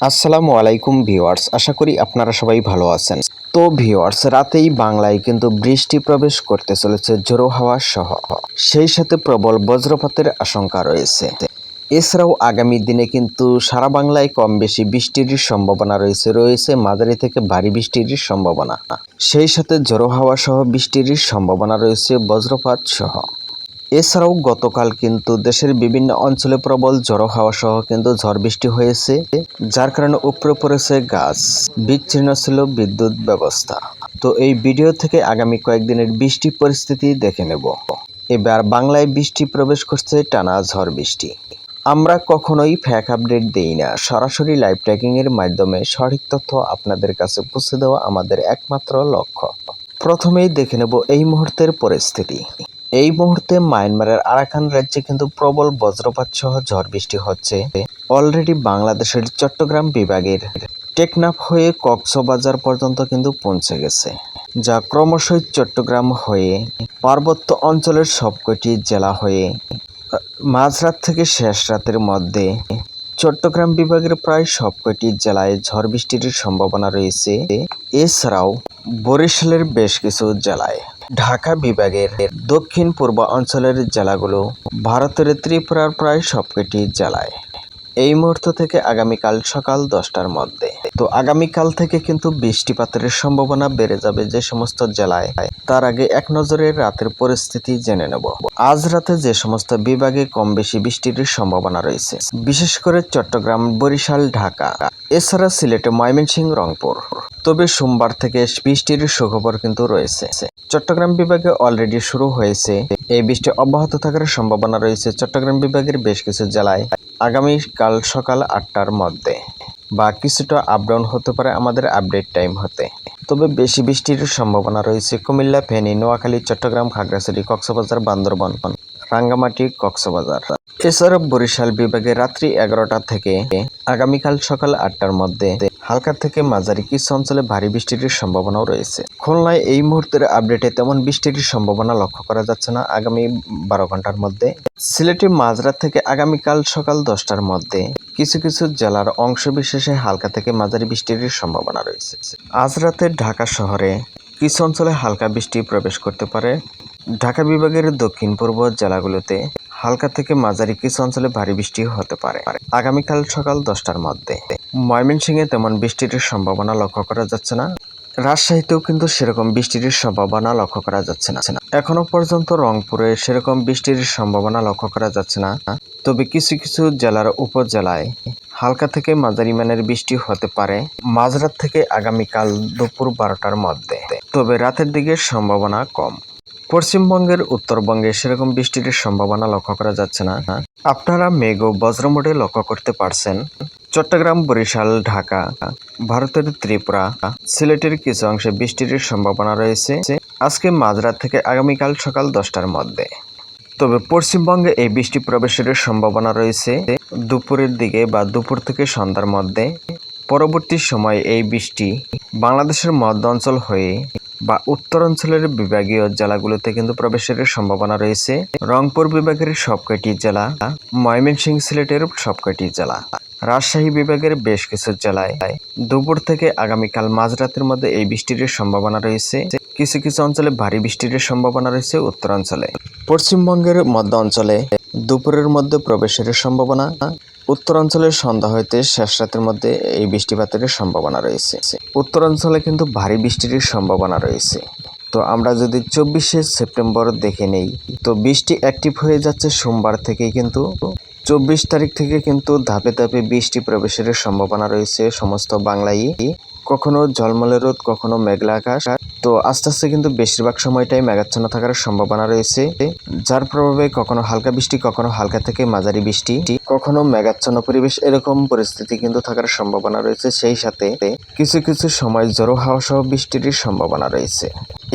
আসসালামু আলাইকুম ভিওয়ার্স আশা করি আপনারা সবাই ভালো আছেন। তো ভিওয়ার্স রাতেই বাংলায় কিন্তু বৃষ্টি প্রবেশ করতে চলেছে জোরো হাওয়া সহ। সেই সাথে প্রবল বজ্রপাতের আশঙ্কা রয়েছে। এছাড়াও আগামী দিনে কিন্তু সারা বাংলায় কম বেশি বৃষ্টির সম্ভাবনা রয়েছে রয়েছে মাঝারি থেকে ভারী বৃষ্টির সম্ভাবনা। সেই সাথে জোরো হাওয়া সহ বৃষ্টির সম্ভাবনা রয়েছে বজ্রপাত সহ। এছাড়াও গতকাল কিন্তু দেশের বিভিন্ন অঞ্চলে প্রবল ঝড়ো হাওয়া সহ কিন্তু ঝড় বৃষ্টি হয়েছে, যার কারণে উপরে পড়েছে গাছ। বিচ্ছিন্ন ছিল বিদ্যুৎ ব্যবস্থা। তো এই ভিডিও থেকে আগামী কয়েকদিনের বৃষ্টি পরিস্থিতি দেখে নেব। এবার বাংলায় বৃষ্টি প্রবেশ করছে টানা ঝড় বৃষ্টি। আমরা কখনোই ফ্যাক আপডেট দেই না। সরাসরি লাইভ ট্র্যাকিং এর মাধ্যমে সঠিক তথ্য আপনাদের কাছে পৌঁছে দেওয়া আমাদের একমাত্র লক্ষ্য। প্রথমেই দেখে নেব এই মুহূর্তের পরিস্থিতি। এই মুহূর্তে মায়ানমারের আরাকান রাজ্যে কিন্তু প্রবল বজ্রপাত সহ ঝড় বৃষ্টি হচ্ছে। অলরেডি বাংলাদেশের চট্টগ্রাম বিভাগের টেকনাফ হয়ে কক্সবাজার পর্যন্ত কিন্তু পৌঁছে গেছে, যা ক্রমশই চট্টগ্রাম হয়ে পার্বত্য অঞ্চলের সবকটি জেলা হয়ে মাঝরাত থেকে শেষ রাতের মধ্যে চট্টগ্রাম বিভাগের প্রায় সবকটি জেলায় ঝড় বৃষ্টির সম্ভাবনা রয়েছে। এছাড়াও বরিশালের বেশ কিছু জেলায় ঢাকা বিভাগের দক্ষিণ পূর্ব অঞ্চলের জেলাগুলো ভারতের ত্রিপুরার প্রায় সবকটি জেলায়। এই মুহূর্ত থেকে আগামীকাল সকাল দশটার মধ্যে। তো আগামীকাল থেকে কিন্তু বৃষ্টিপাতের সম্ভাবনা বেড়ে যাবে যে সমস্ত জেলায়। তার আগে এক নজরে রাতের পরিস্থিতি জেনে নেব। আজ রাতে যে সমস্ত বিভাগে কম বেশি বৃষ্টির সম্ভাবনা রয়েছে, বিশেষ করে চট্টগ্রাম, বরিশাল, ঢাকা, এছাড়া সিলেটে ময়মনসিংহ, রংপুর। তবে সোমবার থেকে বৃষ্টির সুখবর কিন্তু রয়েছে। চট্টগ্রাম বিভাগে অলরেডি শুরু হয়েছে। এই বৃষ্টি অব্যাহত থাকার সম্ভাবনা রয়েছে চট্টগ্রাম বিভাগের বেশ কিছু জেলায় আগামীকাল সকাল আটটার মধ্যে। বা কিছুটা আপডাউন হতে পারে আমাদের আপডেট টাইম হতে। তবে বেশি বৃষ্টির সম্ভাবনা রয়েছে কুমিল্লা, ফেনী, নোয়াখালী, চট্টগ্রাম, খাগড়াছড়ি, কক্সবাজার, বান্দরবান, রাঙ্গামাটি, কক্সবাজার। এছাড়া বরিশাল বিভাগে রাত্রি এগারোটা থেকে আগামীকাল সকাল আটটার মধ্যে হালকা থেকে মাঝারি কিছু অঞ্চলে ভারী বৃষ্টির সম্ভাবনাও রয়েছে। খুলনায় এই মুহূর্তের আপডেটে তেমন বৃষ্টির সম্ভাবনা লক্ষ্য করা যাচ্ছে না আগামী বারো ঘণ্টার মধ্যে। সিলেটে মাঝরাত থেকে আগামীকাল সকাল দশটার মধ্যে কিছু কিছু জেলার অংশ বিশেষে হালকা থেকে মাঝারি বৃষ্টির সম্ভাবনা রয়েছে। আজ রাতে ঢাকা শহরে কিছু অঞ্চলে হালকা বৃষ্টি প্রবেশ করতে পারে। ঢাকা বিভাগের দক্ষিণ পূর্ব জেলাগুলোতে হালকা থেকে মাঝারি কিছু অঞ্চলে ভারী বৃষ্টি হতে পারে। আগামীকাল সকাল দশটার মধ্যে। ময়মনসিংহে তেমন বৃষ্টির সম্ভাবনা লক্ষ্য করা যাচ্ছে না। রাজশাহীতেও কিন্তু সেরকম বৃষ্টির সম্ভাবনা লক্ষ্য করা যাচ্ছে না। এখনও পর্যন্ত রংপুরে সেরকম বৃষ্টির সম্ভাবনা লক্ষ্য করা যাচ্ছে না। তবে কিছু কিছু জেলার উপজেলায় হালকা থেকে মাঝারি মানের বৃষ্টি হতে পারে মাঝরাত থেকে আগামীকাল দুপুর বারোটার মধ্যে। তবে রাতের দিকে সম্ভাবনা কম। পশ্চিমবঙ্গের উত্তরবঙ্গে সেরকম বৃষ্টির সম্ভাবনা লক্ষ্য করা যাচ্ছে না। আপনারা মেঘ ও বজ্রমোটে লক্ষ্য করতে পারছেন। চট্টগ্রাম, বরিশাল, ঢাকা, ভারতের ত্রিপুরা, সিলেটের কিছু অংশে বৃষ্টির সম্ভাবনা রয়েছে। আজকে মাঝরাত থেকে আগামীকাল সকাল দশটার মধ্যে। তবে পশ্চিমবঙ্গে এই বৃষ্টি প্রবেশের সম্ভাবনা রয়েছে। দুপুরের দিকে বা দুপুর থেকে সন্ধ্যার মধ্যে। পরবর্তী সময়ে এই বৃষ্টি বাংলাদেশের মধ্য অঞ্চল হয়ে বা উত্তরাঞ্চলের বিভাগীয় জেলাগুলোতে কিন্তু প্রবেশের সম্ভাবনা রয়েছে। রংপুর বিভাগের সবকটি জেলা ময়মনসিংহ সিলেটের সবকটি জেলা, রাজশাহী বিভাগের বেশ কিছু জেলায়। দুপুর থেকে আগামীকাল মাঝরাতের মধ্যে এই বৃষ্টির সম্ভাবনা রয়েছে। কিছু কিছু অঞ্চলে ভারী বৃষ্টির সম্ভাবনা রয়েছে উত্তরাঞ্চলে। পশ্চিমবঙ্গের মধ্য অঞ্চলে দুপুরের মধ্যে প্রবেশের সম্ভাবনা উত্তরাঞ্চলের সন্ধ্যা হইতে শেষ রাতের মধ্যে এই বৃষ্টিপাতের সম্ভাবনা রয়েছে। উত্তরাঞ্চলে কিন্তু ভারী বৃষ্টির সম্ভাবনা রয়েছে। তো আমরা যদি চব্বিশে সেপ্টেম্বর দেখে নেই, তো বৃষ্টি অ্যাক্টিভ হয়ে যাচ্ছে সোমবার থেকেই কিন্তু। চব্বিশ তারিখ থেকে কিন্তু ধাপে ধাপে বৃষ্টি প্রবেশের সম্ভাবনা রয়েছে সমস্ত বাংলায়। কখনো ঝলমলে রোদ, কখনো মেঘলা আকাশ। তো আস্তে আস্তে কিন্তু বেশিরভাগ সময়টাই মেঘাচ্ছন্ন থাকার সম্ভাবনা রয়েছে, যার প্রভাবে কখনো হালকা বৃষ্টি, কখনো হালকা থেকে মাঝারি বৃষ্টি, কখনো মেঘাচ্ছন্ন পরিবেশ এরকম পরিস্থিতি কিন্তু থাকার সম্ভাবনা রয়েছে। সেই সাথে কিছু কিছু সময় জড়ো হাওয়া সহ বৃষ্টির সম্ভাবনা রয়েছে।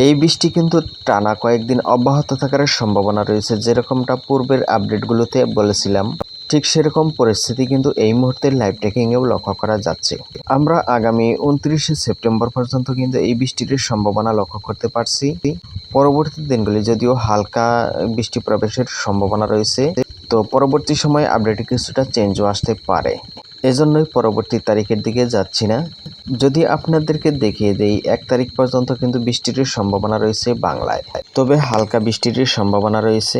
এই বৃষ্টি কিন্তু টানা কয়েকদিন অব্যাহত থাকার সম্ভাবনা রয়েছে, যেরকমটা পূর্বের আপডেটগুলোতে বলেছিলাম। ঠিক সেরকম পরিস্থিতি কিন্তু এই মুহূর্তে লাইভ ট্রেকিংয়েও লক্ষ্য করা যাচ্ছে। আমরা আগামী উনত্রিশে সেপ্টেম্বর পর্যন্ত কিন্তু এই বৃষ্টির সম্ভাবনা লক্ষ্য করতে পারছি। পরবর্তী দিনগুলি যদিও হালকা বৃষ্টি প্রবেশের সম্ভাবনা রয়েছে, তো পরবর্তী সময়ে আপডেটে কিছুটা চেঞ্জও আসতে পারে। এজন্যই পরবর্তী তারিখের দিকে যাচ্ছি না। যদি আপনাদেরকে দেখিয়ে দেই, এক তারিখ পর্যন্ত কিন্তু বৃষ্টির সম্ভাবনা রয়েছে বাংলায়। তবে হালকা বৃষ্টির সম্ভাবনা রয়েছে।